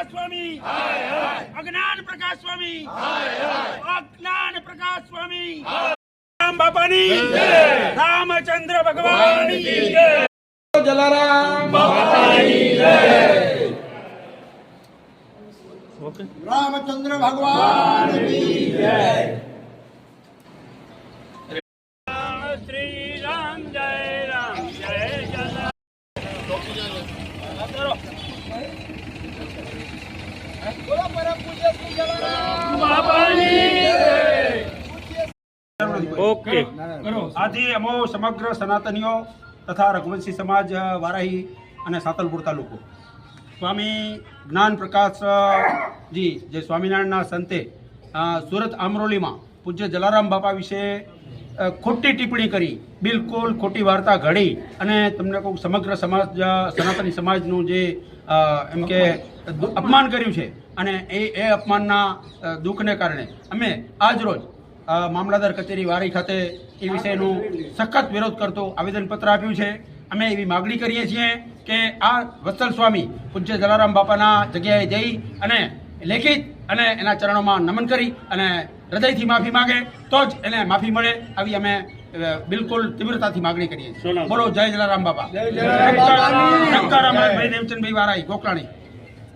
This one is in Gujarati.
પ્રકાશ સ્વામી અજ્ઞાન પ્રકાશ સ્વામી અજ્ઞાન પ્રકાશ સ્વામી રામ બાપાની રામચંદ્ર ભગવાન જલારામ રામચંદ્ર ભગવાન શ્રી રામ જય રામ જય જય ઓકે. આથી અમો સમગ્ર સનાતનીઓ તથા રઘુવંશી સમાજ વારાહી અને સાતલપુર તાલુકો. સ્વામી જ્ઞાન પ્રકાશજી જે સ્વામિનારાયણના સંતે સુરત આમરોલીમાં પૂજ્ય જલારામ બાપા વિશે ખોટી ટિપ્પણી કરી. બિલકુલ ખોટી વાર્તા ઘડી અને તમને કહું સમગ્ર સમાજ સનાતની સમાજનું જે એમ કે અપમાન કર્યું છે અને એ એ અપમાનના દુઃખને કારણે અમે આજ રોજ અ, કચેરી વારી ખાતે એ વિષયનું સખત વિરોધ કરતો આવેદનપત્ર આપ્યું છે. અમે એવી માગણી કરીએ છીએ કે આ વત્સલ સ્વામી પૂજ્ય જલારામ બાપાના જગ્યાએ જઈ અને લેખિત અને એના ચરણોમાં નમન કરી અને હૃદયથી માફી માંગે તો જ એને માફી મળે આવી અમે બિલકુલ તીવ્રતાથી માગણી કરીએ છીએ બોલો જય જલારામ બાપા જય જલારામ ભાઈ દેવચંદભાઈ વારાઈ ગોકલાણી